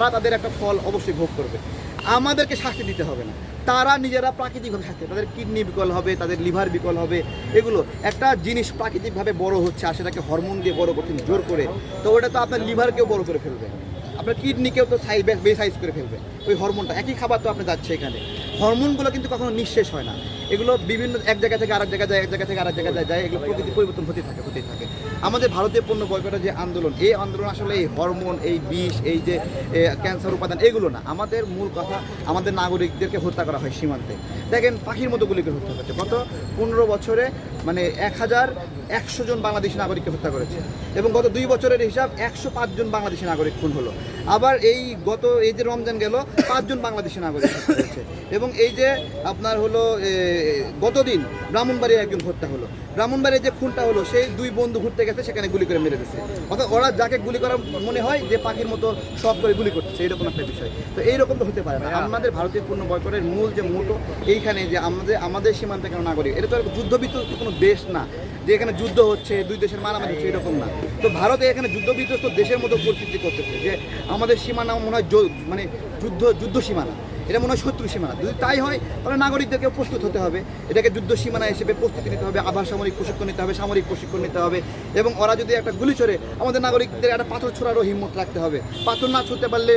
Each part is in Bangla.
তারা তাদের একটা ফল অবশ্যই ভোগ করবে। আমাদেরকে শাস্তি দিতে হবে না। তারা নিজেরা প্রাকৃতিকভাবে শাস্তি তাদের কিডনি বিকল হবে, তাদের লিভার বিকল হবে, এগুলো একটা জিনিস প্রাকৃতিকভাবে বড় হচ্ছে আর সেটাকে হরমোন দিয়ে বড় করছেন জোর করে। তো ওটা তো আপনার লিভারকেও বড় করে ফেলবে। আপনার কিডনিকেও তো সাইজ বে সাইজ করে ফেলবে। ওই হরমোনটা একই খাবার তো আপনি যাচ্ছে এখানে। হরমোনগুলো কিন্তু কখনো নিঃশেষ হয় না। এগুলো বিভিন্ন এক জায়গা থেকে আরেক জায়গায় যায়, এক জায়গা থেকে আরেক জায়গায় যায় এগুলো প্রকৃতি পরিবর্তন হতে থাকে, হতেই থাকে। আমাদের ভারতীয় পণ্য বয়কটের যে আন্দোলন, এই আন্দোলন আসলে এই হরমোন, এই বিষ, এই যে ক্যান্সার উপাদান, এগুলো না। আমাদের মূল কথা আমাদের নাগরিকদেরকে হত্যা করা হয় সীমান্তে। দেখেন, পাখির মতো গুলি করে হত্যা করছে। গত পনেরো বছরে মানে এক হাজার একশো জন বাংলাদেশি নাগরিককে হত্যা করেছে এবং গত দুই বছরের হিসাব একশো পাঁচজন বাংলাদেশি নাগরিক খুন হলো। আবার এই গত, এই যে রমজান গেল পাঁচজন বাংলাদেশি নাগরিক হয়েছে এবং এই যে আপনার হলো গতদিন ব্রাহ্মণবাড়ির একজন হত্যা হলো। ব্রাহ্মণবাড়ির যে খুনটা হলো সেই দুই বন্ধু ঘুরতে গেছে সেখানে গুলি করে মেরে দিচ্ছে অর্থাৎ ওরা যাকে গুলি করা মনে হয় যে পাখির মতো সব করে গুলি করতেছে এরকম একটা বিষয়। তো এইরকম তো হতে পারে না। আমাদের ভারতীয় পূর্ণ বয়কটের মূল যে মোটো এইখানে যে আমাদের আমাদের সীমান্তে কেন নাগরিক এটা তো যুদ্ধবিধ্বস্ত কোনো দেশ না। যে এখানে যুদ্ধ হচ্ছে দুই দেশের মারামারি হচ্ছে এরকম না। তো ভারতে এখানে যুদ্ধ বিধ্বস্ত দেশের মতো পরিস্থিতি করতেছে যে আমাদের সীমানা মনে হয় মানে যুদ্ধ যুদ্ধ সীমানা। এটা মনে হয় শত্রু সীমানা যদি তাই হয়, তাহলে নাগরিকদেরকে প্রস্তুত হতে হবে। এটাকে যুদ্ধ সীমানা হিসেবে প্রস্তুতি নিতে হবে, আবার সামরিক প্রশিক্ষণ নিতে হবে, সামরিক প্রশিক্ষণ নিতে হবে এবং ওরা যদি একটা গুলি ছড়ে, আমাদের নাগরিকদের একটা পাথর ছোড়ারও হিম্মত রাখতে হবে। পাথর না ছুটতে পারলে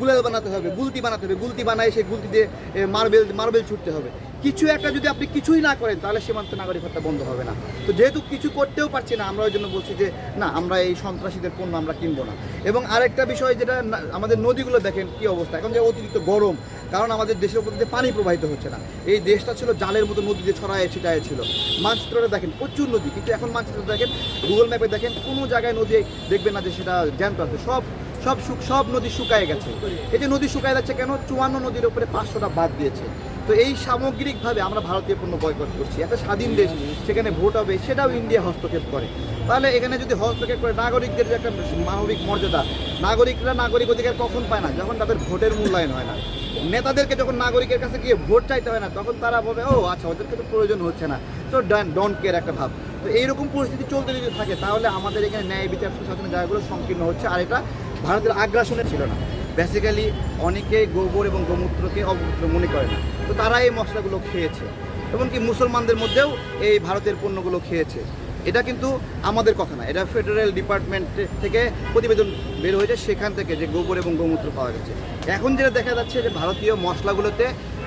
গুলাল বানাতে হবে, গুলতি বানাতে হবে। গুলতি বানায় সেই গুলতি দিয়ে মার্বেল মার্বেল ছুটতে হবে। কিছু একটা যদি আপনি কিছুই না করেন, তাহলে সীমান্ত নাগরিক হত্যা বন্ধ হবে না। তো যেহেতু কিছু করতেও পারছি না আমরা ওই জন্য বলছি যে, না, আমরা এই সন্ত্রাসীদের পণ্য আমরা কিনবো না। এবং আরেকটা বিষয় যেটা আমাদের নদীগুলো দেখেন কি অবস্থা। এখন যে অতিরিক্ত গরম, কারণ আমাদের দেশের উপর দিয়ে পানি প্রবাহিত হচ্ছে না। এই দেশটা ছিল জালের মতো নদী দিয়ে ছড়ায় ছিটায় ছিল। মানচিত্রটা দেখেন, প্রচুর নদী। কিন্তু এখন মানচিত্র দেখেন গুগল ম্যাপে দেখেন, কোনো জায়গায় নদী দেখবেন না যে সেটা জ্যান্ত আছে। সব সব সব নদী শুকায় গেছে। এই যে নদী শুকায় যাচ্ছে কেন? চুয়ান্ন নদীর উপরে পাঁচশোটা বাদ দিয়েছে। তো এই সামগ্রিকভাবে আমরা ভারতীয় পণ্য বয়কট করছি। একটা স্বাধীন দেশ, সেখানে ভোট হবে, সেটাও ইন্ডিয়া হস্তক্ষেপ করে। তাহলে এখানে যদি হস্তক্ষেপ করে, নাগরিকদের যে একটা মানবিক মর্যাদা, নাগরিকরা নাগরিক অধিকার কখন পায় না? যখন তাদের ভোটের মূল্যায়ন হয় না। নেতাদেরকে যখন নাগরিকের কাছে গিয়ে ভোট চাইতে হয় না, তখন তারা বলবে, ও আচ্ছা ওদেরকে তো প্রয়োজন হচ্ছে না। তো ডান ডোন্ট কেয়ার একটা ভাব। তো এইরকম পরিস্থিতি চলতে যদি থাকে, তাহলে আমাদের এখানে ন্যায় বিচার প্রশাসনের জায়গাগুলো সংকীর্ণ হচ্ছে। আর এটা ভারতের আগ্রাসনে ছিল না। বেসিক্যালি অনেকে গোবর এবং গোমূত্রকে অপবিত্র মনে করে না। তো তারা এই মশলাগুলো খেয়েছে। এমনকি মুসলমানদের মধ্যেও এই ভারতের পণ্যগুলো খেয়েছে। এটা কিন্তু আমাদের কথা না। এটা ফেডারেল ডিপার্টমেন্ট থেকে প্রতিবেদন বের হয়েছে, সেখান থেকে যে গোবর এবং গোমূত্র পাওয়া গেছে। এখন যেটা দেখা যাচ্ছে যে ভারতীয় মশলাগুলোতে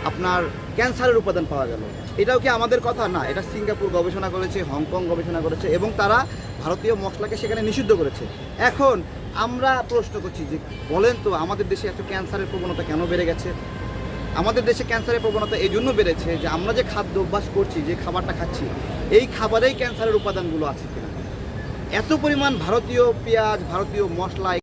আপনার ক্যান্সারের উপাদান পাওয়া গেল। এটাও কি আমাদের কথা? না, এটা সিঙ্গাপুর গবেষণা করেছে, হংকং গবেষণা করেছে এবং তারা ভারতীয় মশলাকে সেখানে নিষিদ্ধ করেছে। এখন আমরা প্রশ্ন করছি যে, বলেন তো আমাদের দেশে এত ক্যান্সারের প্রবণতা কেন বেড়ে গেছে? আমাদের দেশে ক্যান্সারের প্রবণতা এই জন্য বেড়েছে যে আমরা যে খাদ্য অভ্যাস করছি, যে খাবারটা খাচ্ছি, এই খাবারেই ক্যান্সারের উপাদানগুলো আছে কিনা। এত পরিমাণ ভারতীয় পেঁয়াজ, ভারতীয় মশলা